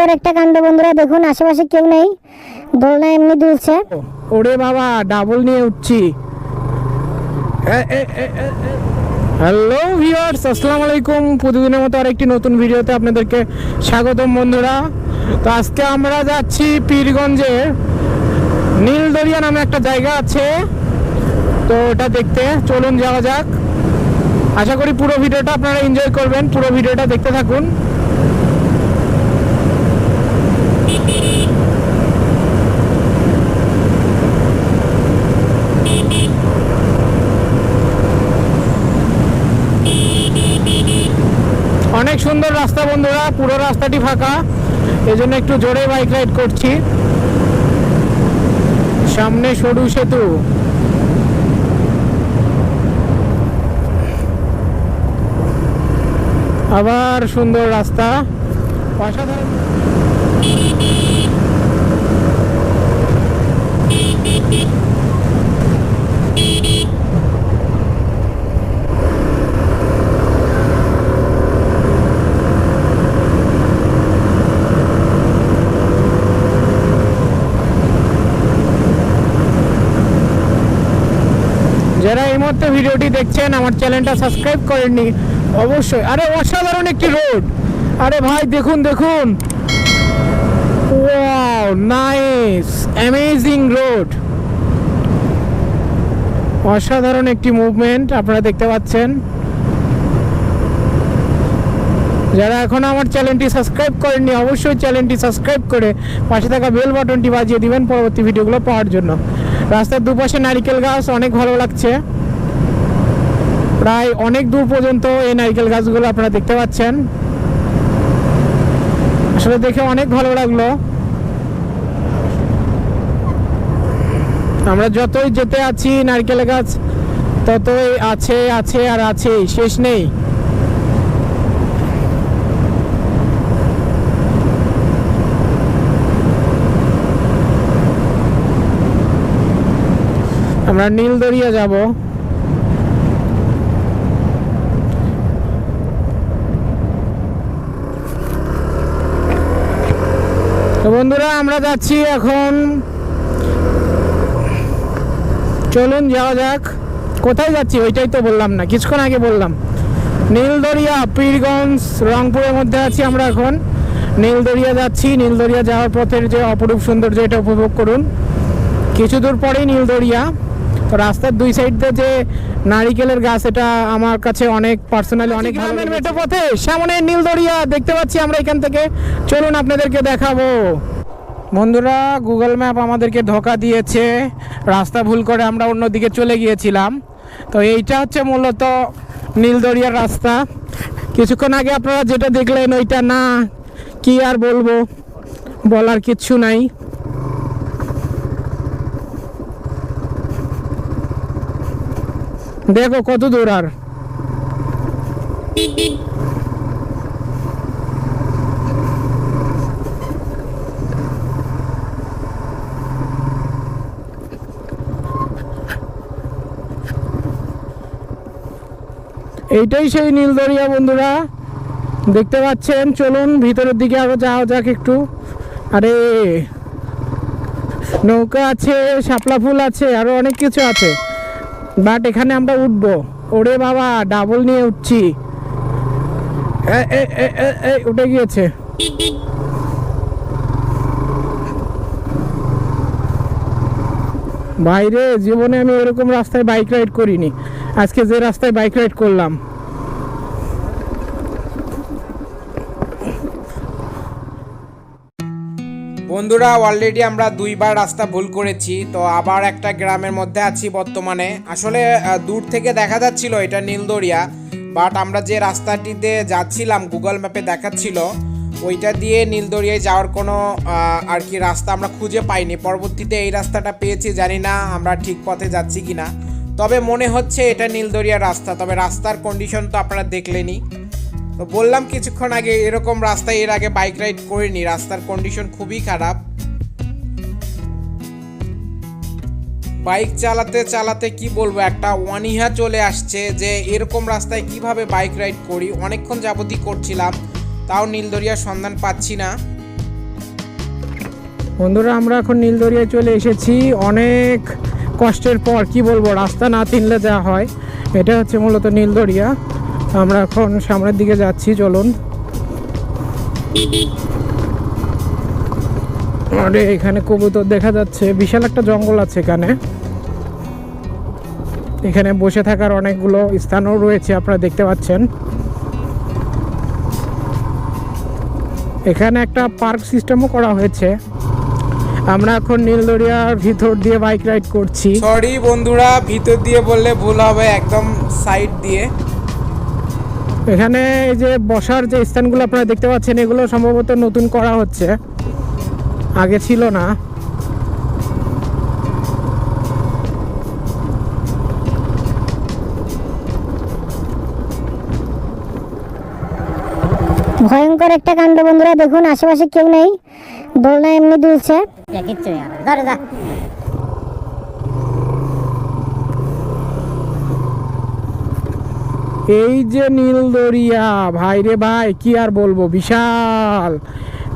ভয়ঙ্কর একটা কাণ্ড, বন্ধুরা। দেখুন, আশেপাশে কেউ নেই। দোলনা এমনি দুলছে। ওরে বাবা ডাবল নিয়ে উঠছি। হ্যালো ভিউয়ার্স আসসালামু আলাইকুম। প্রতিদিনের মতো আরেকটি নতুন ভিডিওতে আপনাদেরকে স্বাগতম, বন্ধুরা। তো আজকে আমরা যাচ্ছি পীরগঞ্জে নীলদরিয়া নামে একটা জায়গা আছে। তো ওটা দেখতে চলুন যাওয়া যাক। আশা করি পুরো ভিডিওটা আপনারা এনজয় করবেন। পুরো ভিডিওটা দেখতে থাকুন। অনেক সুন্দর রাস্তা বন্ধুরা, পুরো রাস্তাটি ফাঁকা। এই জন্য একটু জোরে বাইক রাইড করছি। সামনে সরু সেতু। আবার সুন্দর রাস্তা। যারা এই মুহূর্তে ভিডিওটি দেখছেন, আমার চ্যানেলটা সাবস্ক্রাইব করেননি, অবশ্যই। আরে, অসাধারণ একটি রোড। আরে ভাই, দেখুন দেখুন। নাইস অ্যামেজিং রোড অসাধারণ একটি মুভমেন্ট আপনারা দেখতে পাচ্ছেন। যারা এখনও আমার চ্যানেলটি সাবস্ক্রাইব করেননি, অবশ্যই চ্যানেলটি সাবস্ক্রাইব করে পাশে থাকা বেল বাটনটি বাজিয়ে দিবেন পরবর্তী ভিডিওগুলো পাওয়ার জন্য। রাস্তার দুপাশে নারিকেল গাছ, অনেক ভালো লাগছে। প্রায় অনেক দূর পর্যন্ত এই নারিকেল গাছগুলো আপনারা দেখতে পাচ্ছেন। আসলে দেখে অনেক ভালো লাগল। আমরা যতই যেতে আছি নারকেল গাছ, ততই আছে আছে আর আছেই, শেষ নেই। আমরা নীলদরিয়া যাব। তো বন্ধুরা, আমরা যাচ্ছি এখন চলুন যাওয়া যাক। কোথায় যাচ্ছি? ওইটাই তো বললাম না। কিছুক্ষণ আগে বললাম। নীলদরিয়া পীরগঞ্জ রংপুরের মধ্যে আছি আমরা এখন। নীলদরিয়া যাচ্ছি। নীলদরিয়া যাওয়ার পথের যে অপরূপ সৌন্দর্য এটা উপভোগ করুন। কিছু দূর পরেই নীলদরিয়া। তো রাস্তার দুই সাইড দিয়ে যে নারিকেলের গাছ এটা আমার কাছে অনেক পার্সোনালি অনেক গ্রামের মেঠো পথে সামনে নীলদরিয়া দেখতে পাচ্ছি আমরা এখান থেকে। চলুন আপনাদেরকে দেখাবো। বন্ধুরা, গুগল ম্যাপ আমাদেরকে ধোকা দিয়েছে। রাস্তা ভুল করে আমরা অন্যদিকে চলে গিয়েছিলাম। তো এইটা হচ্ছে মূলত নীলদরিয়ার রাস্তা। কিছুক্ষণ আগে আপনারা যেটা দেখলেন, ওইটা না। কি আর বলব? বলার কিচ্ছু নাই। দেখো কত দূর আর। এইটাই সেই নীলদরিয়া বন্ধুরা। দেখতে পাচ্ছেন, চলুন ভিতরের দিকে আরও যাওয়া যাক একটু। আরে, নৌকা আছে, শাপলা ফুল আছে, আরও অনেক কিছু আছে। বাট এখানে আমরা উঠবো। ওরে বাবা ডাবল নিয়ে উঠছি। উঠে গিয়েছে। বাইরে জীবনে আমি এরকম রাস্তায় বাইক রাইড করিনি। আজকে যে রাস্তায় বাইক রাইড করলাম। বন্ধুরা অলরেডি আমরা দুইবার রাস্তা ভুল করেছি, তো আবার একটা গ্রামের মধ্যে আছি বর্তমানে। আসলে দূর থেকে দেখা যাচ্ছিল এটা নীলদরিয়া বাট আমরা যে রাস্তাটিতে যাচ্ছিলাম গুগল ম্যাপে দেখাচ্ছিল, ওইটা দিয়ে নীলদরিয়ায় যাওয়ার কোনো আর কি রাস্তা আমরা খুঁজে পাইনি। পরবর্তীতে এই রাস্তাটা পেয়েছি, জানি না আমরা ঠিক পথে যাচ্ছি কিনা। তবে মনে হচ্ছে এটা নীলদরিয়া রাস্তা, তবে রাস্তার কন্ডিশন তো আপনারা দেখলেনই। তো বললাম কিছুক্ষণ আগে, এরকম রাস্তায় এর আগে বাইক রাইড করিনি, রাস্তার কন্ডিশন খুবই খারাপ। বাইক চালাতে চালাতে কি বলব, একটা অনীহা চলে আসছে যে এরকম রাস্তায় কীভাবে বাইক রাইড করি। অনেকক্ষণ যাবতই করছিলাম, তাও নীলদরিয়ার সন্ধান পাচ্ছি না। বন্ধুরা, আমরা এখন নীলদরিয়ায় চলে এসেছি। অনেক কষ্টের পর কি বলব, রাস্তা না চিনলে যা হয় এটা হচ্ছে মূলত নীলদরিয়া। আমরা এখন সামনের দিকে যাচ্ছি, চলুন। আরে, এখানে কবুতর দেখা যাচ্ছে, বিশাল একটা জঙ্গল আছে এখানে। এখানে বসে থাকার অনেকগুলো স্থানও রয়েছে, আপনারা দেখতে পাচ্ছেন। এখানে একটা পার্ক সিস্টেমও করা হয়েছে। আমরা এখন নীলদরিয়ার ভিতর দিয়ে বাইক রাইড করছি। সরি বন্ধুরা ভিতর দিয়ে বললে ভুল হবে একদম সাইড দিয়ে। এখানে এই যে বসার যে স্থানগুলো আপনারা দেখতে পাচ্ছেন এগুলো সম্ভবত নতুন করা হচ্ছে। আগে ছিল না। ভয়ঙ্কর একটা কাণ্ড বন্ধুরা দেখুন আশেপাশে কেউ নেই। দোলনা এমনি দুলছে। কিচ্ছু। ধরে যা এই যে নীলদরিয়া ভাই রে ভাই, কি আর বলব? বিশাল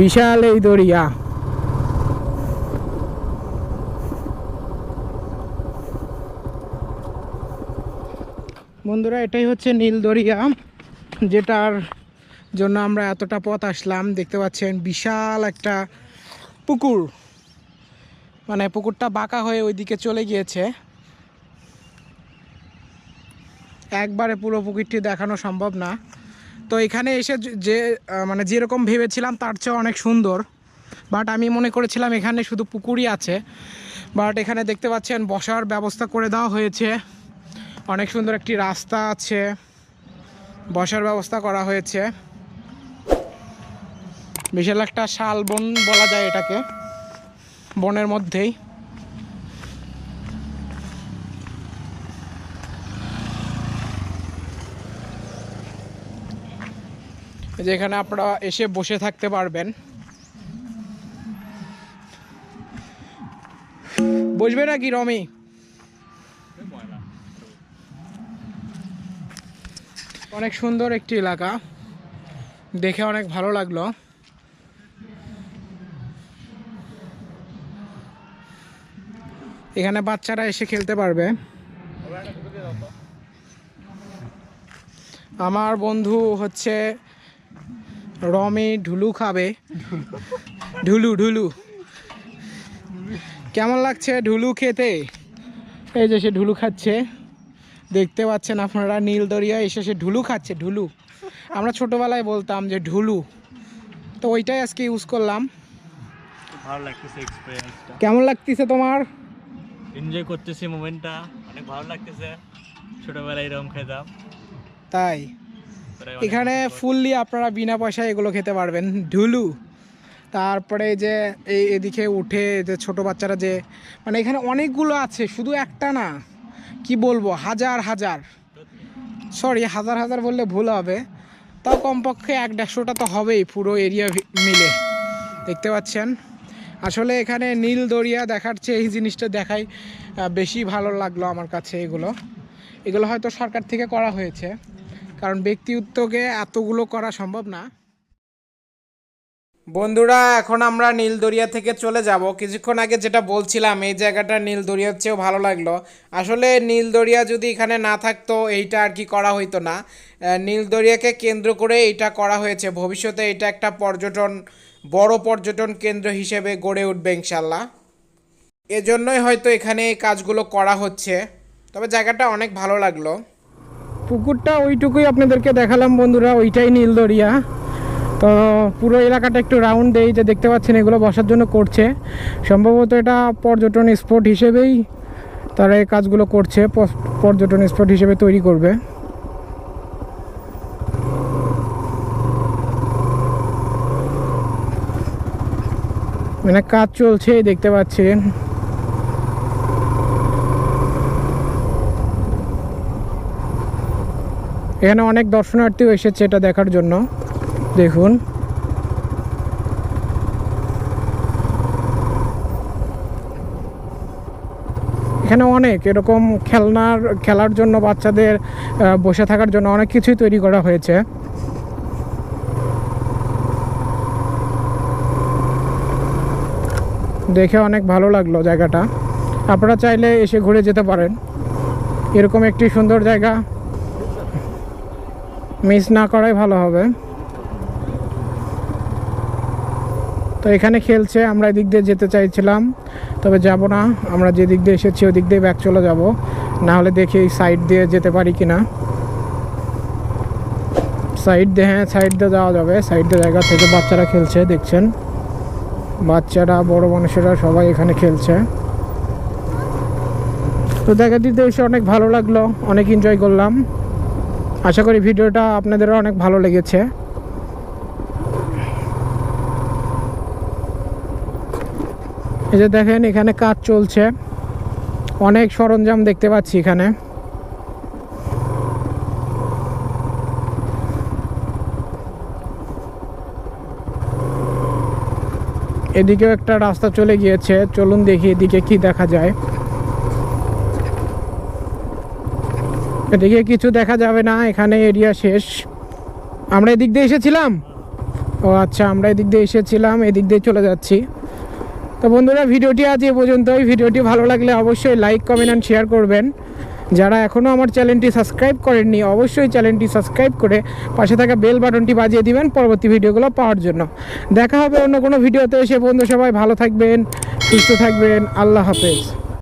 বিশাল এই দরিয়া। বন্ধুরা, এটাই হচ্ছে নীল দরিয়া, যেটার জন্য আমরা এতটা পথ আসলাম। দেখতে পাচ্ছেন, বিশাল একটা পুকুর। মানে পুকুরটা বাঁকা হয়ে ওইদিকে চলে গিয়েছে। একবারে পুরো পুকুরটি দেখানো সম্ভব না। তো এখানে এসে যে- মানে যেরকম ভেবেছিলাম তার চেয়ে অনেক সুন্দর। বাট আমি মনে করেছিলাম এখানে শুধু পুকুরই আছে। বাট এখানে দেখতে পাচ্ছেন বসার ব্যবস্থা করে দেওয়া হয়েছে। অনেক সুন্দর একটি রাস্তা আছে। বসার ব্যবস্থা করা হয়েছে। বিশাল একটা শালবন বলা যায় এটাকে। বনের মধ্যেই। যেখানে আপনারা এসে বসে থাকতে পারবেন। বসবে নাকি, রমি? অনেক সুন্দর একটি এলাকা। দেখে অনেক ভালো লাগল। এখানে বাচ্চারা এসে খেলতে পারবে। আমার বন্ধু হচ্ছে রমি ঢুলু খাবে। ঢুলু ঢুলু। কেমন লাগছে ঢুলু খেতে? এই যে সে ঢুলু খাচ্ছে। দেখতে পাচ্ছেন আপনারা নীল দরিয়া এসে সে ঢুলু খাচ্ছে ঢুলু। আমরা ছোটোবেলায় বলতাম যে ঢুলু। তো ওইটাই আজকে ইউজ করলাম। ভালো লাগতেছে কেমন লাগতেছে তোমার? এনজয় করতেছি মোমেন্টটা অনেক ভালো লাগতেছে। ছোটবেলায় এরকম খেতাম। তাই? এখানে ফুললি আপনারা বিনা পয়সায় এগুলো খেতে পারবেন। ঢুলু। তারপরে যে এই এদিকে উঠে যে ছোট বাচ্চারা যে মানে এখানে অনেকগুলো আছে শুধু একটা না। কি বলব? হাজার হাজার। সরি হাজার হাজার বললে ভুল হবে। তাও কমপক্ষে এক দেড়শোটা তো হবেই পুরো এরিয়া মিলে। দেখতে পাচ্ছেন? আসলে এখানে নীল দরিয়া দেখার চেয়ে এই জিনিসটা দেখাই বেশি ভালো লাগল আমার কাছে এগুলো। এগুলো হয়তো সরকার থেকে করা হয়েছে, কারণ ব্যক্তি উদ্যোগে এতগুলো করা সম্ভব না। বন্ধুরা, এখন আমরা নীলদরিয়া থেকে চলে যাব। কিছুক্ষণ আগে যেটা বলছিলাম, এই জায়গাটা নীলদরিয়ার চেয়েও ভালো লাগল। আসলে নীলদরিয়া যদি এখানে না থাকতো, এইটা আর কি করা হইতো না। নীলদরিয়াকে কেন্দ্র করে এইটা করা হয়েছে। ভবিষ্যতে এটা একটা পর্যটন বড় পর্যটন কেন্দ্র হিসেবে গড়ে উঠবে ইনশাল্লাহ এজন্যই হয়তো এখানে এই কাজগুলো করা হচ্ছে। তবে জায়গাটা অনেক ভালো লাগল। পুকুরটা ওইটুকুই আপনাদেরকে দেখালাম বন্ধুরা, ওইটাই নীলদরিয়া। তো পুরো এলাকাটা একটু রাউন্ড দেই যে দেখতে পাচ্ছেন, এগুলো বসার জন্য করছে। সম্ভবত এটা পর্যটন স্পট হিসেবেই তারা এই কাজগুলো করছে পর্যটন স্পট হিসেবে তৈরি করবে। মানে কাজ চলছে, দেখতে পাচ্ছেন। এখানে অনেক দর্শনার্থীও এসেছে এটা দেখার জন্য, দেখুন। এখানে অনেক এরকম খেলনার, খেলার জন্য বাচ্চাদের বসে থাকার জন্য অনেক কিছুই তৈরি করা হয়েছে। দেখে অনেক ভালো লাগল জায়গাটা। আপনারা চাইলে এসে ঘুরে যেতে পারেন। এরকম একটি সুন্দর জায়গা। মিস না করাই ভালো হবে। তো এখানে খেলছে, আমরা এদিক দিয়ে যেতে চাইছিলাম, তবে যাব না। আমরা যে দিক দিয়ে এসেছি, ওদিক দিয়ে ব্যাক চলে যাব। না হলে দেখি এই সাইড দিয়ে যেতে পারি কি না সাইড দিয়ে হ্যাঁ সাইড দিয়ে যাওয়া যাবে। সাইড দিয়ে জায়গা থেকে বাচ্চারা খেলছে, দেখছেন। বাচ্চারা, বড় মানুষেরা সবাই এখানে খেলছে। তো দেখা দিতে এসে অনেক ভালো লাগল, অনেক এনজয় করলাম। আশা করি ভিডিওটা আপনাদেরও অনেক ভালো লেগেছে। এই যে দেখেন, এখানে কাজ চলছে। অনেক সরঞ্জাম দেখতে পাচ্ছি এখানে। এদিকেও একটা রাস্তা চলে গিয়েছে। চলুন দেখি এদিকে কি দেখা যায়। এদিকে কিছু দেখা যাবে না, এখানে এরিয়া শেষ। আমরা এদিক দিয়ে এসেছিলাম? ও আচ্ছা আমরা এদিক দিয়ে এসেছিলাম, এদিক দিয়ে চলে যাচ্ছি। তো বন্ধুরা, ভিডিওটি আজ এ পর্যন্তই। ভিডিওটি ভালো লাগলে অবশ্যই লাইক কমেন্ট অ্যান্ড শেয়ার করবেন। যারা এখনও আমার চ্যানেলটি সাবস্ক্রাইব করেননি, অবশ্যই চ্যানেলটি সাবস্ক্রাইব করে পাশে থাকা বেল বাটনটি বাজিয়ে দিবেন পরবর্তী ভিডিওগুলো পাওয়ার জন্য। দেখা হবে অন্য কোনো ভিডিওতে এসে বন্ধু সবাই ভালো থাকবেন, সুস্থ থাকবেন, আল্লাহ হাফেজ।